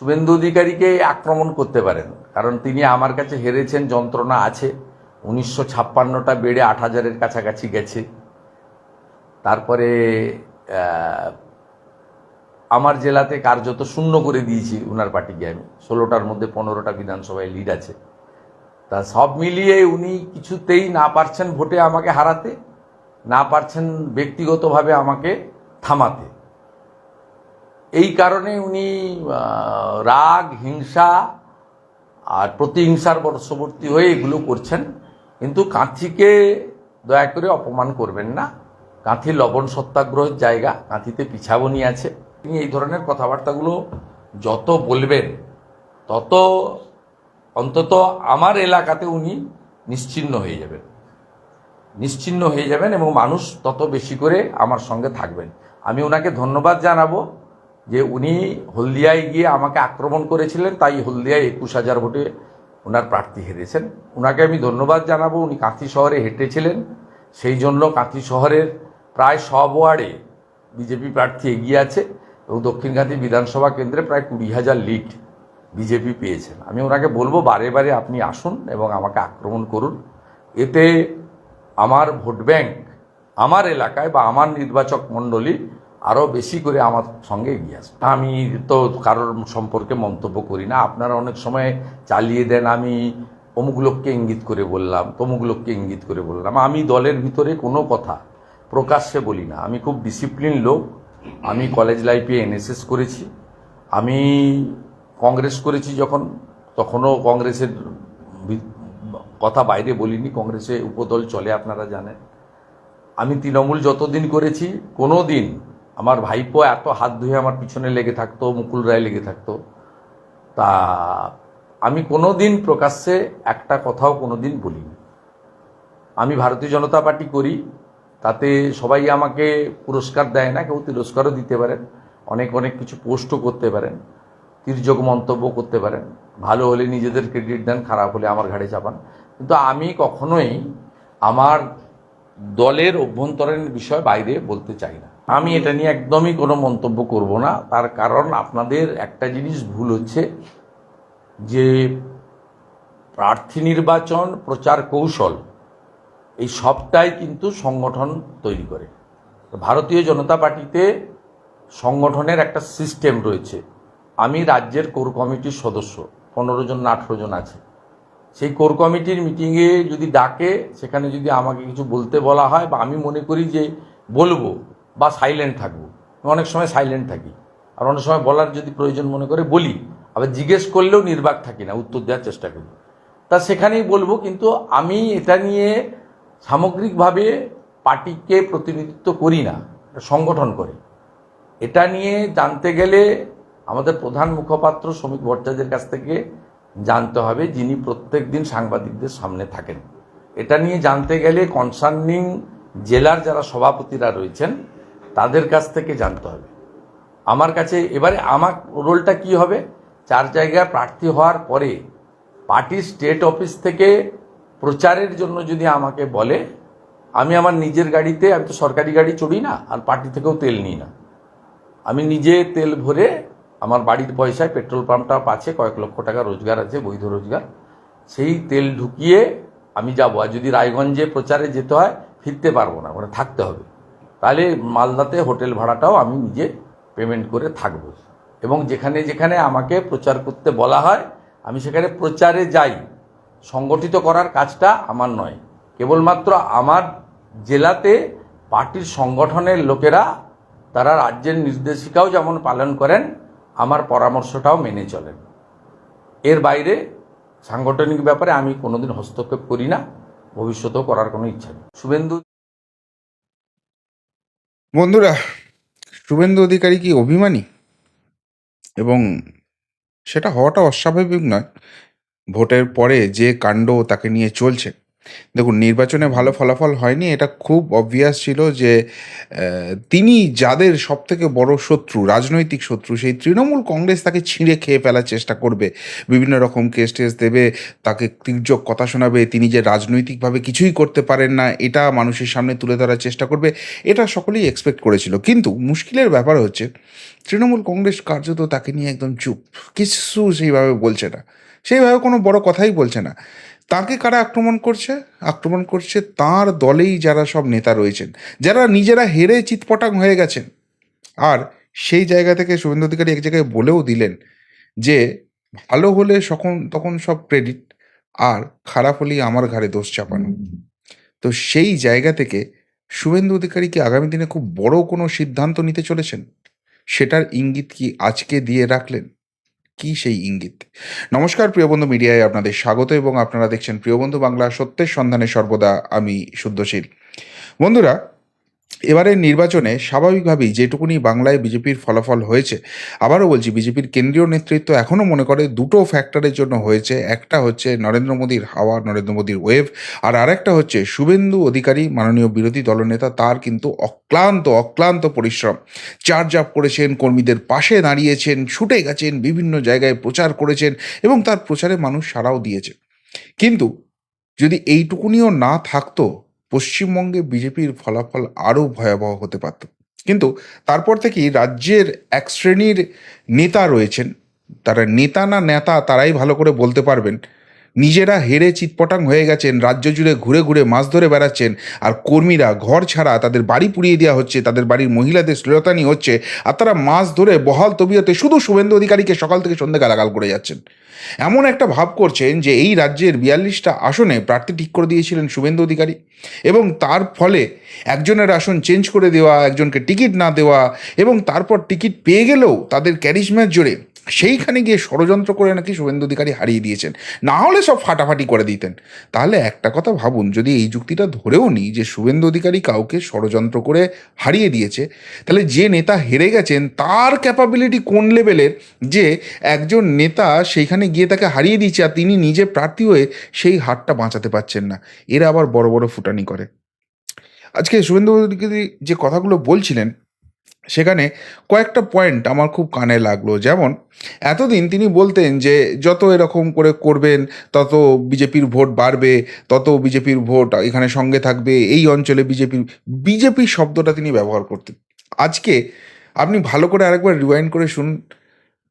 শুভেন্দু অধিকারীকে আক্রমণ করতে পারেন। কারণ তিনি আমার কাছে হেরেছেন, যন্ত্রণা আছে। উনিশশো ছাপ্পান্নটা বেড়ে আট হাজারের কাছাকাছি গেছে। তারপরে আমার জেলাতে কার্যত শূন্য করে দিয়েছি উনার পার্টিকে আমি। ষোলোটার মধ্যে পনেরোটা বিধানসভায় লিড আছে। তা সব মিলিয়ে উনি কিছুতেই না পারছেন ভোটে আমাকে হারাতে, না পারছেন ব্যক্তিগতভাবে আমাকে থামাতে। এই কারণে উনি রাগ, হিংসা আর প্রতিহিংসার বর্ষবর্তী হয়ে এগুলো করছেন। কিন্তু কাঁথিকে দয়া করে অপমান করবেন না। কাঁথি লবণ সত্যাগ্রহের জায়গা, কাঁথিতে পিছাবনি আছে। তিনি এই ধরনের কথাবার্তাগুলো যত বলবেন, তত অন্তত আমার এলাকাতে উনি নিশ্চিহ্ন হয়ে যাবেন। নিশ্চিহ্ন হয়ে যাবেন এবং মানুষ তত বেশি করে আমার সঙ্গে থাকবেন। আমি ওনাকে ধন্যবাদ জানাব। যে উনি হলদিয়ায় গিয়ে আমাকে আক্রমণ করেছিলেন, তাই হলদিয়ায় একুশ হাজার ভোটে ওনার প্রার্থী হেরেছেন। ওনাকে আমি ধন্যবাদ জানাব, উনি কাঁথি শহরে হেঁটেছিলেন। সেই জন্য কাঁথি শহরের প্রায় সব ওয়ার্ডে বিজেপি প্রার্থী এগিয়ে আছে এবং দক্ষিণ কাঁথি বিধানসভা কেন্দ্রে প্রায় কুড়ি হাজার লিড বিজেপি পেয়েছেন। আমি ওনাকে বলব, বারে বারে আপনি আসুন এবং আমাকে আক্রমণ করুন। এতে আমার ভোট ব্যাংক, আমার এলাকায় বা আমার নির্বাচক মণ্ডলী আরও বেশি করে আমার সঙ্গে এগিয়ে আসবে। আমি তো কারোর সম্পর্কে মন্তব্য করি না। আপনারা অনেক সময় চালিয়ে দেন, আমি অমুক লোককে ইঙ্গিত করে বললাম, তমুক লোককে ইঙ্গিত করে বললাম। আমি দলের ভিতরে কোনো কথা প্রকাশ্যে বলি না। আমি খুব ডিসিপ্লিন লোক। আমি কলেজ লাইফে এনএসএস করেছি। আমি কংগ্রেস করেছি যখন। তখনও কংগ্রেসের কথা বাইরে বলিনি। কংগ্রেসে উপদল চলে, আপনারা জানেন। আমি তৃণমূল যতদিন করেছি কোনো দিন আমার ভাইপো এত হাত ধুয়ে আমার পিছনে লেগে থাকতো, মুকুল রায় লেগে থাকতো। তা আমি কোনো দিন প্রকাশ্যে একটা কথাও কোনো দিন বলিনি। আমি ভারতীয় জনতা পার্টি করি, তাতে সবাই আমাকে পুরস্কার দেয় না, কেউ তিরস্কারও দিতে পারেন, অনেক অনেক কিছু পোস্টও করতে পারেন, তির্যক মন্তব্য করতে পারেন, ভালো হলে নিজেদের ক্রেডিট দেন, খারাপ হলে আমার ঘাড়ে চাপান। কিন্তু আমি কখনোই আমার দলের অভ্যন্তরীণ বিষয় বাইরে বলতে চাই না। আমি এটা নিয়ে একদমই কোনো মন্তব্য করব না। তার কারণ আপনাদের একটা জিনিস ভুল হচ্ছে, যে প্রার্থী নির্বাচন, প্রচার কৌশল, এই সবটাই কিন্তু সংগঠন তৈরি করে। ভারতীয় জনতা পার্টিতে সংগঠনের একটা সিস্টেম রয়েছে। আমি রাজ্যের কোর কমিটির সদস্য, পনেরো জন না আঠেরো জন আছে। সেই কোর কমিটির মিটিংয়ে যদি ডাকে, সেখানে যদি আমাকে কিছু বলতে বলা হয় বা আমি মনে করি যে বলব বা সাইলেন্ট থাকব। অনেক সময় সাইলেন্ট থাকি। আর অনেক সময় বলার যদি প্রয়োজন মনে করে বলি, আবার জিজ্ঞেস করলেও নির্বাক থাকি না, উত্তর দেওয়ার চেষ্টা করি। তা সেখানেই বলব, কিন্তু আমি এটা নিয়ে সামগ্রিকভাবে পার্টিকে প্রতিনিধিত্ব করি না সংগঠন করে। এটা নিয়ে জানতে গেলে আমাদের প্রধান মুখপাত্র শ্রমিক ভট্টাচার্যের কাছ থেকে জানতে হবে যিনি প্রত্যেক দিন সাংবাদিকদের সামনে থাকেন। এটা নিয়ে জানতে গেলে কনসার্নিং জেলার যারা সভাপতিরা রয়েছেন, তাদের কাছ থেকে জানতে হবে। আমার কাছে এবারে আমার রোলটা কি হবে? চার জায়গায় প্রার্থী হওয়ার পরে পার্টির স্টেট অফিস থেকে প্রচারের জন্য যদি আমাকে বলে, আমি আমার নিজের গাড়িতে, আমি তো সরকারি গাড়ি চড়ি না, আর পার্টি থেকেও তেল নিই না। আমি নিজে তেল ভরে আমার বাড়ির পয়সায় পেট্রোল পাম্পটা আছে কয়েক লক্ষ টাকা রোজগার আছে, বৈধ রোজগার। সেই তেল ঢুকিয়ে আমি যাব। আর যদি রায়গঞ্জে প্রচারে যেতে হয়, ফিরতে পারব না ওখানে থাকতে হবে। তাহলে মালদাতে হোটেল ভাড়াটাও আমি নিজে পেমেন্ট করে থাকব। এবং যেখানে যেখানে আমাকে প্রচার করতে বলা হয়, আমি সেখানে প্রচারে যাই। সংগঠিত করার কাজটা আমার নয়। কেবলমাত্র আমার জেলাতে পার্টির সংগঠনের লোকেরা, তারা রাজ্যের নির্দেশিকাও যেমন পালন করেন আমার পরামর্শটাও মেনে চলেন। এর বাইরে সাংগঠনিক ব্যাপারে আমি কোনোদিন হস্তক্ষেপ করি না, ভবিষ্যতেও করার কোনো ইচ্ছা নেই। শুভেন্দু বন্ধুরা, শুভেন্দু অধিকারী কি অভিমানী? এবং সেটা হওয়াটা অস্বাভাবিক নয়, ভোটের পরে যে কাণ্ড তাকে নিয়ে চলছে। দেখুন, নির্বাচনে ভালো ফলাফল হয়নি। এটা খুব অবভিয়াস ছিল যে তিনি যাদের সব থেকে বড় শত্রু, রাজনৈতিক শত্রু, সেই তৃণমূল কংগ্রেস তাকে ছিঁড়ে খেয়ে ফেলার চেষ্টা করবে। বিভিন্ন রকম কেস টেস দেবে, তাকে তীর্যক কথা শোনাবে, তিনি যে রাজনৈতিকভাবে কিছুই করতে পারেন না, এটা মানুষের সামনে তুলে ধরার চেষ্টা করবে, এটা সকলেই এক্সপেক্ট করেছিল। কিন্তু মুশকিলের ব্যাপার হচ্ছে, তৃণমূল কংগ্রেস কার্যত তাকে নিয়ে একদম চুপ। কিছু সেইভাবে বলছে না। সেইভাবে কোনো বড় কথাই বলছে না। তাকে কারা আক্রমণ করছে? আক্রমণ করছে তার দলেই যারা সব নেতা রয়েছেন, যারা নিজেরা হেরে চিৎপটাং হয়ে গেছেন। আর সেই জায়গা থেকে শুভেন্দু অধিকারী এক জায়গায় বলেও দিলেন যে, ভালো হলে সখন তখন সব ক্রেডিট আর খারাপ হলেই আমার ঘাড়ে দোষ চাপানো। তো সেই জায়গা থেকে শুভেন্দু অধিকারী কি আগামী দিনে খুব বড় কোনো সিদ্ধান্ত নিতে চলেছেন? সেটার ইঙ্গিত কি আজকে দিয়ে রাখলেন? কি সেই ইঙ্গিত? নমস্কার প্রিয় বন্ধু মিডিয়ায় আপনাদের স্বাগত এবং আপনারা দেখছেন প্রিয় বন্ধু বাংলা সত্যের সন্ধানে সর্বদা, আমি শুদ্ধশীল। বন্ধুরা এবারের নির্বাচনে স্বাভাবিকভাবেই যেটুকুনি বাংলায় বিজেপির ফলাফল হয়েছে, আবারও বলছি বিজেপির কেন্দ্রীয় নেতৃত্ব এখনও মনে করে দুটো ফ্যাক্টরের জন্য হয়েছে। একটা হচ্ছে নরেন্দ্র মোদীর হাওয়া, নরেন্দ্র মোদীর ওয়েভ আর আরেকটা হচ্ছে শুভেন্দু অধিকারী, মাননীয় বিরোধী দলনেতা তার কিন্তু অক্লান্ত অক্লান্ত পরিশ্রম। চার্জ আপ করেছেন, কর্মীদের পাশে দাঁড়িয়েছেন, ছুটে গেছেন, বিভিন্ন জায়গায় প্রচার করেছেন এবং তার প্রচারে মানুষ সাড়াও দিয়েছে। কিন্তু যদি এইটুকুনিও না থাকতো পশ্চিমবঙ্গে বিজেপির ফলাফল আরও ভয়াবহ হতে পারত। কিন্তু তারপর থেকেই রাজ্যের এক শ্রেণির নেতা রয়েছেন। তারা নেতা না নেতা তারাই ভালো করে বলতে পারবেন। নিজেরা হেরে চিৎপটাং হয়ে গেছেন, রাজ্য জুড়ে ঘুরে ঘুরে মাছ ধরে বেড়াচ্ছেন, আর কর্মীরা ঘর ছাড়া তাদের বাড়ি পুড়িয়ে দেওয়া হচ্ছে, তাদের বাড়ির মহিলাদের শ্লীলতানি হচ্ছে, আর তারা মাছ ধরে বহাল তবিয়তে শুধু শুভেন্দু অধিকারীকে সকাল থেকে সন্ধ্যে গালাগাল করে যাচ্ছেন। এমন একটা ভাব করছেন যে এই রাজ্যের বিয়াল্লিশটা আসনে প্রার্থী ঠিক করে দিয়েছিলেন শুভেন্দু অধিকারী, এবং তার ফলে একজনের আসন চেঞ্জ করে দেওয়া, একজনকে টিকিট না দেওয়া এবং তারপর টিকিট পেয়ে গেলেও তাদের ক্যারিশম্যার জোরে সেইখানে গিয়ে ষড়যন্ত্র করে নাকি শুভেন্দু অধিকারী হারিয়ে দিয়েছেন। না হলে সব ফাটাফাটি করে দিতেন। তাহলে একটা কথা ভাবুন, যদি এই যুক্তিটা ধরেও নিই যে শুভেন্দু অধিকারী কাউকে ষড়যন্ত্র করে হারিয়ে দিয়েছে, তাহলে যে নেতা হেরে গেছেন তার ক্যাপাবিলিটি কোন লেভেলের যে একজন নেতা সেইখানে গিয়ে তাকে হারিয়ে দিয়েছে আর তিনি নিজে প্রার্থী হয়ে সেই হারটা বাঁচাতে পারছেন না। এরা আবার বড় বড় ফুটানি করে। আজকে শুভেন্দু অধিকারী যে কথাগুলো বলছিলেন, সেখানে কয়েকটা পয়েন্ট আমার খুব কানে লাগল। যেমন, এতদিন তিনি বলতেন যে যত এরকম করে করবেন, তত বিজেপির ভোট বাড়বে, তত বিজেপির ভোট এখানে সঙ্গে থাকবে, এই অঞ্চলে বিজেপির, বিজেপি শব্দটা তিনি ব্যবহার করতেন। আজকে আপনি ভালো করে আরেকবার রিওয়াইন্ড করে শুনুন।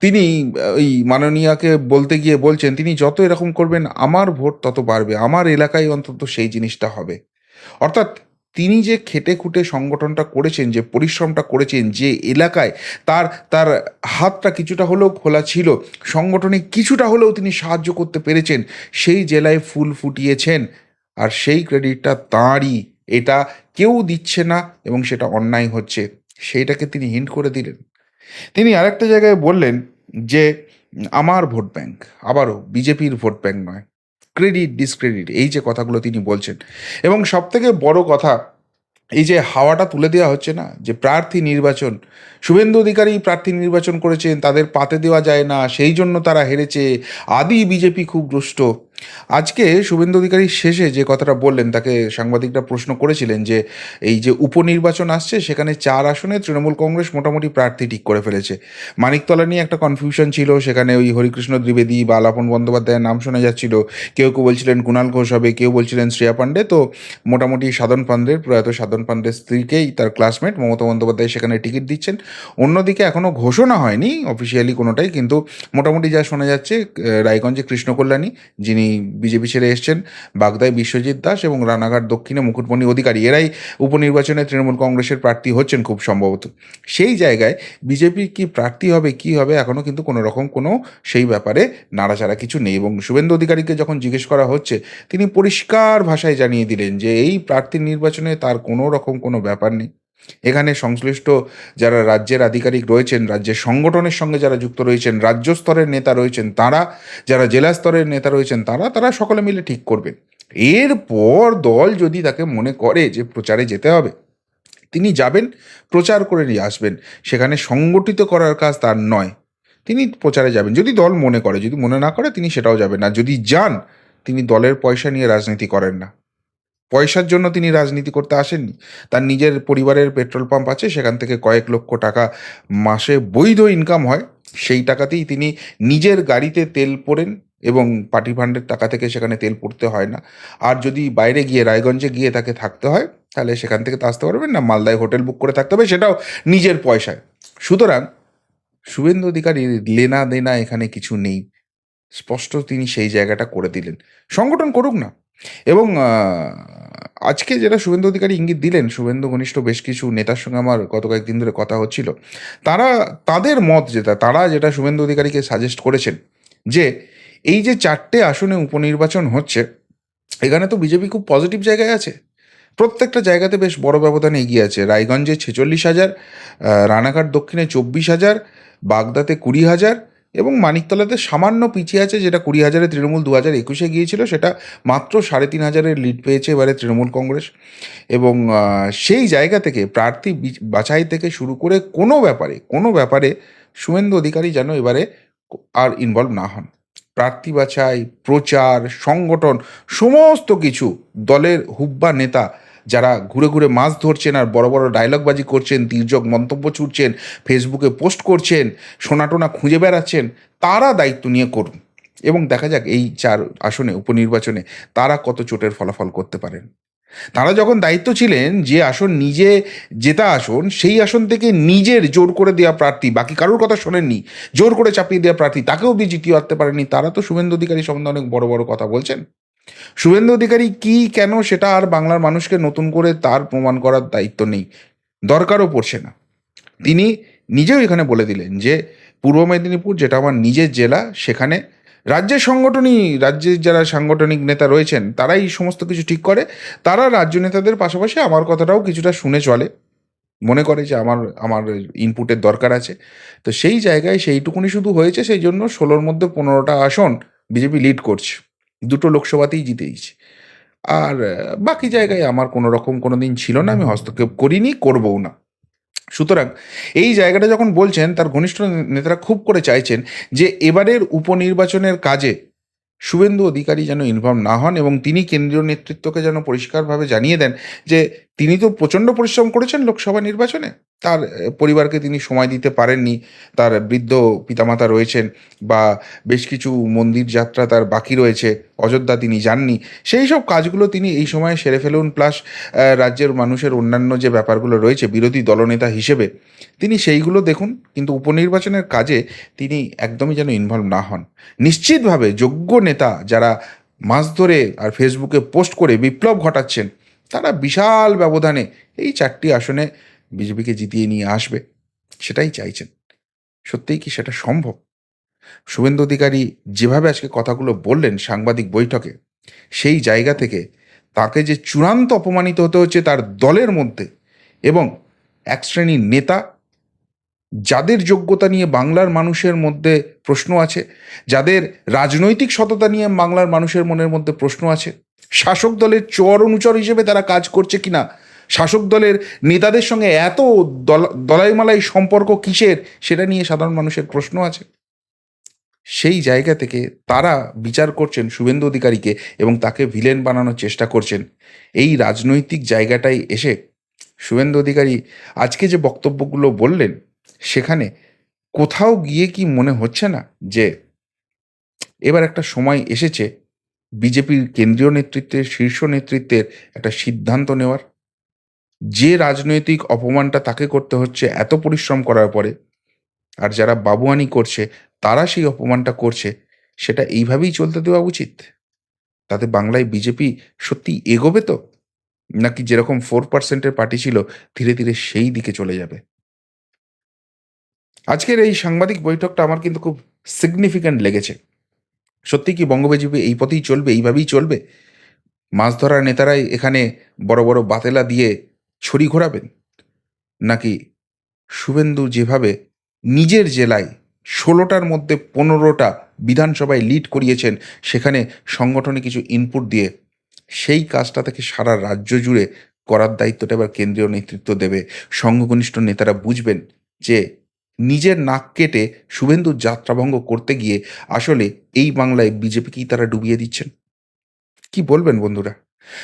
তিনি ওই মাননীয়াকে বলতে গিয়ে বলছেন, তিনি যত এরকম করবেন, আমার ভোট তত বাড়বে, আমার এলাকায় অন্তত সেই জিনিসটা হবে। অর্থাৎ তিনি যে খেটে খুঁটে সংগঠনটা করেছেন, যে পরিশ্রমটা করেছেন, যে এলাকায় তার তার হাতটা কিছুটা হলেও খোলা ছিল, সংগঠনে কিছুটা হলেও তিনি সাহায্য করতে পেরেছেন, সেই জেলায় ফুল ফুটিয়েছেন আর সেই ক্রেডিটটা তাঁরই। এটা কেউ দিচ্ছে না এবং সেটা অন্যায় হচ্ছে। সেইটাকে তিনি হিন্ট করে দিলেন। তিনি আরেকটা জায়গায় বললেন যে, আমার ভোট ব্যাংক, আবারও বিজেপির ভোট ব্যাংক নয়। ক্রেডিট ডিসক্রেডিট এই যে কথাগুলো তিনি বলছেন। এবং সব থেকে বড় কথা, এই যে হাওয়াটা তুলে দেওয়া হচ্ছে না, যে প্রার্থী নির্বাচন, শুভেন্দু অধিকারী প্রার্থী নির্বাচন করেছেন, তাদের পাতে দেওয়া যায় না, সেই জন্য তারা হেরেছে, আদি বিজেপি খুব দুষ্ট আজকে শুভেন্দু অধিকারী শেষে যে কথাটা বললেন, তাকে সাংবাদিকরা প্রশ্ন করেছিলেন যে এই যে উপনির্বাচন আসছে, সেখানে চার আসনে তৃণমূল কংগ্রেস মোটামুটি প্রার্থী ঠিক করে ফেলেছে। মানিকতলা নিয়ে একটা কনফিউশন ছিল, সেখানে ওই হরিকৃষ্ণ দ্বিবেদী বা আলাপন বন্দ্যোপাধ্যায়ের নাম শোনা যাচ্ছিল। কেউ কেউ বলছিলেন কুণাল ঘোষ হবে, কেউ বলছিলেন শ্রেয়া পাণ্ডে। তো মোটামুটি সাধন পান্ডের প্রয়াত সাধন পান্ডের স্ত্রীকেই তার ক্লাসমেট মমতা বন্দ্যোপাধ্যায় সেখানে টিকিট দিচ্ছেন। অন্যদিকে এখনও ঘোষণা হয়নি অফিসিয়ালি কোনোটাই, কিন্তু মোটামুটি যা শোনা যাচ্ছে রায়গঞ্জে কৃষ্ণকল্যাণী, যিনি বিজেপি ছেড়ে এসছেন বাগদায় বিশ্বজিৎ দাস এবং রানাঘাট দক্ষিণে মুকুটমণি অধিকারী। এরাই উপনির্বাচনে তৃণমূল কংগ্রেসের প্রার্থী হচ্ছেন খুব সম্ভবত। সেই জায়গায় বিজেপি কি প্রার্থী হবে, কি হবে এখনও কিন্তু কোনো রকম কোনো সেই ব্যাপারে নাড়াচাড়া কিছু নেই এবং শুভেন্দু অধিকারীকে যখন জিজ্ঞেস করা হচ্ছে, তিনি পরিষ্কার ভাষায় জানিয়ে দিলেন যে এই প্রার্থী নির্বাচনে তার কোনো রকম কোনো ব্যাপার নেই। এখানে সংশ্লিষ্ট যারা রাজ্যের আধিকারিক রয়েছেন, রাজ্যের সংগঠনের সঙ্গে যারা যুক্ত রয়েছেন, রাজ্য স্তরের নেতা রয়েছেন, তারা, যারা জেলা স্তরের নেতা রয়েছেন, তারা তারা সকলে মিলে ঠিক করবেন। এরপর দল যদি তাকে মনে করে যে প্রচারে যেতে হবে, তিনি যাবেন, প্রচার করে নিয়ে আসবেন। সেখানে সংগঠিত করার কাজ তার নয়, তিনি প্রচারে যাবেন। যদি দল মনে করে, যদি মনে না করে, তিনি সেটাও যাবেন না। যদি যান, তিনি দলের পয়সা নিয়ে রাজনীতি করেন না। পয়সার জন্য তিনি রাজনীতি করতে আসেননি। তার নিজের পরিবারের পেট্রোল পাম্প আছে, সেখান থেকে কয়েক লক্ষ টাকা মাসে বৈধ ইনকাম হয়। সেই টাকাতেই তিনি নিজের গাড়িতে তেল পোড়েন এবং পার্টি ফান্ডের টাকা থেকে সেখানে তেল পড়তে হয় না। আর যদি বাইরে গিয়ে, রায়গঞ্জে গিয়ে তাকে থাকতে হয়, তাহলে সেখান থেকে তো আসতে পারবেন না, মালদায় হোটেল বুক করে থাকতে হবে, সেটাও নিজের পয়সায়। সুতরাং শুভেন্দু অধিকারীর লেনা দেনা এখানে কিছু নেই। স্পষ্ট তিনি সেই জায়গাটা করে দিলেন। সংগঠন করুক না। এবং আজকে যেটা শুভেন্দু অধিকারী ইঙ্গিত দিলেন, শুভেন্দু ঘনিষ্ঠ বেশ কিছু নেতার সঙ্গে আমার গত কয়েকদিন ধরে কথা হচ্ছিল, তারা, তাদের মত যেটা, তারা যেটা শুভেন্দু অধিকারীকে সাজেস্ট করেছেন, যে এই যে চারটে আসনে উপনির্বাচন হচ্ছে, এখানে তো বিজেপি খুব পজিটিভ জায়গায় আছে। প্রত্যেকটা জায়গাতে বেশ বড় ব্যবধানে এগিয়ে আছে। রায়গঞ্জে ছেচল্লিশ হাজার রানাঘাট দক্ষিণে চব্বিশ হাজার, বাগদাতে কুড়ি হাজার এবং মানিকতলাতে সামান্য পিছিয়ে আছে যেটা কুড়ি হাজারে তৃণমূল দু হাজার একুশে গিয়েছিল, সেটা মাত্র সাড়ে তিন হাজারের লিড পেয়েছে এবারে তৃণমূল কংগ্রেস। এবং সেই জায়গা থেকে প্রার্থী বাছাই থেকে শুরু করে কোনো ব্যাপারে কোনো ব্যাপারে শুভেন্দু অধিকারী যেন এবারে আর ইনভলভ না হন। প্রার্থী বাছাই, প্রচার, সংগঠন, সমস্ত কিছু দলের হুব্বা নেতা যারা ঘুরে ঘুরে মাছ ধরছেন আর বড় বড় ডায়লগবাজি করছেন তির্যক মন্তব্য ছুটছেন ফেসবুকে পোস্ট করছেন, সোনাটোনা খুঁজে বেড়াচ্ছেন, তারা দায়িত্ব নিয়ে করুন। এবং দেখা যাক এই চার আসনে, উপনির্বাচনে তারা কত চোটের ফলাফল করতে পারেন। তারা যখন দায়িত্ব ছিলেন যে আসন নিজে জেতা আসন, সেই আসন থেকে নিজের জোর করে দেওয়া প্রার্থী, বাকি কারোর কথা শোনেননি, জোর করে চাপিয়ে দেওয়া প্রার্থী, তাকেও অব্দি জিতিয়ে আনতে পারেনি তারা তো শুভেন্দু অধিকারী সম্বন্ধে অনেক বড় বড় কথা বলছেন। শুভেন্দু অধিকারী কি, কেন সেটা আর বাংলার মানুষকে নতুন করে তার প্রমাণ করার দায়িত্ব নেই, দরকারও পড়ছে না। তিনি নিজেও এখানে বলে দিলেন যে, পূর্ব মেদিনীপুর, যেটা আমার নিজের জেলা, সেখানে রাজ্যের সংগঠনই, রাজ্যের যারা সাংগঠনিক নেতা রয়েছেন, তারাই সমস্ত কিছু ঠিক করে। তারা রাজ্য নেতাদের পাশাপাশি আমার কথাটাও কিছুটা শুনে চলে। মনে করে যে আমার আমার ইনপুটের দরকার আছে। তো সেই জায়গায় সেইটুকুনি শুধু হয়েছে সেই জন্য ষোলোর মধ্যে পনেরোটা আসন বিজেপি লিড করছে। দুটো লোকসভাতেই জিতেইছে আর বাকি জায়গায় আমার কোনো রকম কোনো দিন ছিল না, আমি হস্তক্ষেপ করিনি, করবও না। সুতরাং এই জায়গাটা যখন বলছেন, তার ঘনিষ্ঠ নেতারা খুব করে চাইছেন যে এবারের উপনির্বাচনের কাজে শুভেন্দু অধিকারী যেন ইনভলভ না হন এবং তিনি কেন্দ্রীয় নেতৃত্বকে যেন পরিষ্কারভাবে জানিয়ে দেন যে তিনি তো প্রচণ্ড পরিশ্রম করেছেন লোকসভা নির্বাচনে। তার পরিবারকে তিনি সময় দিতে পারেননি। তার বৃদ্ধ পিতামাতা রয়েছেন বা বেশ কিছু মন্দির যাত্রা তার বাকি রয়েছে, অযোধ্যা তিনি যাননি। সেই সব কাজগুলো তিনি এই সময় সেরে ফেলুন, প্লাস রাজ্যের মানুষের অন্যান্য যে ব্যাপারগুলো রয়েছে, বিরোধী দলনেতা হিসেবে, তিনি সেইগুলো দেখুন। কিন্তু উপনির্বাচনের কাজে তিনি একদমই যেন ইনভলভ না হন। নিশ্চিতভাবে যোগ্য নেতা যারা মাছ ধরে আর ফেসবুকে পোস্ট করে বিপ্লব ঘটাচ্ছেন তারা বিশাল ব্যবধানে এই চারটি আসনে বিজেপিকে জিতিয়ে নিয়ে আসবে, সেটাই চাইছেন। সত্যিই কি সেটা সম্ভব? শুভেন্দু অধিকারী যেভাবে আজকে কথাগুলো বললেন সাংবাদিক বৈঠকে, সেই জায়গা থেকে তাকে যে চূড়ান্ত অপমানিত হতে হচ্ছে তার দলের মধ্যে এবং এক শ্রেণির নেতা, যাদের যোগ্যতা নিয়ে বাংলার মানুষের মধ্যে প্রশ্ন আছে, যাদের রাজনৈতিক সততা নিয়ে বাংলার মানুষের মনের মধ্যে প্রশ্ন আছে শাসক দলের চর অনুচর হিসেবে তারা কাজ করছে কিনা? শাসক দলের নেতাদের সঙ্গে এত দলা- দলাইমালাই সম্পর্ক কিসের? সেটা নিয়ে সাধারণ মানুষের প্রশ্ন আছে। সেই জায়গা থেকে তারা বিচার করছেন শুভেন্দু অধিকারীকে এবং তাকে ভিলেন বানানোর চেষ্টা করছেন। এই রাজনৈতিক জায়গাটায় এসে শুভেন্দু অধিকারী আজকে যে বক্তব্যগুলো বললেন, সেখানে কোথাও গিয়ে কি মনে হচ্ছে না যে এবার একটা সময় এসেছে বিজেপির কেন্দ্রীয় নেতৃত্বের, শীর্ষ নেতৃত্বের একটা সিদ্ধান্ত নেওয়ার। যে রাজনৈতিক অপমানটা তাকে করতে হচ্ছে, এত পরিশ্রম করার পরে, আর যারা বাবুয়ানি করছে, তারা সেই অপমানটা করছে, সেটা এইভাবেই চলতে দেওয়া উচিত? তাতে বাংলায় বিজেপি সত্যি এগোবে তো? নাকি যেরকম ফোর পার্সেন্টের পার্টি ছিল, ধীরে ধীরে সেই দিকে চলে যাবে? আজকের এই সাংবাদিক বৈঠকটা আমার কিন্তু খুব সিগনিফিক্যান্ট লেগেছে। সত্যি কি বঙ্গ বিজেপি এই পথেই চলবে? এইভাবেই চলবে? মাছ ধরার নেতারাই এখানে বড় বড় বাতেলা দিয়ে ছড়ি ঘোরাবেন? নাকি শুভেন্দু যেভাবে নিজের জেলায় ষোলোটার মধ্যে পনেরোটা বিধানসভায় লিড করিয়েছেন, সেখানে সংগঠনে কিছু ইনপুট দিয়ে সেই কাজটা থেকে সারা রাজ্য জুড়ে করার দায়িত্বটা এবার কেন্দ্রীয় নেতৃত্ব দেবে। সংঘঘনিষ্ঠ নেতারা বুঝবেন যে নিজের নাক কেটে শুভেন্দুর যাত্রাভঙ্গ করতে গিয়ে আসলে এই বাংলায় বিজেপিকেই তারা ডুবিয়ে দিচ্ছেন? কি বলবেন বন্ধুরা?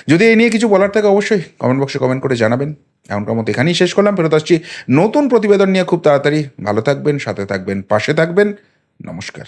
যদি এ নিয়ে কিছু বলার থাকে অবশ্যই কমেন্ট বক্সে কমেন্ট করে জানাবেন। এমনকার মতো এখানেই শেষ করলাম। ফেরত আসছি নতুন প্রতিবেদন নিয়ে খুব তাড়াতাড়ি। ভালো থাকবেন, সাথে থাকবেন, পাশে থাকবেন। নমস্কার।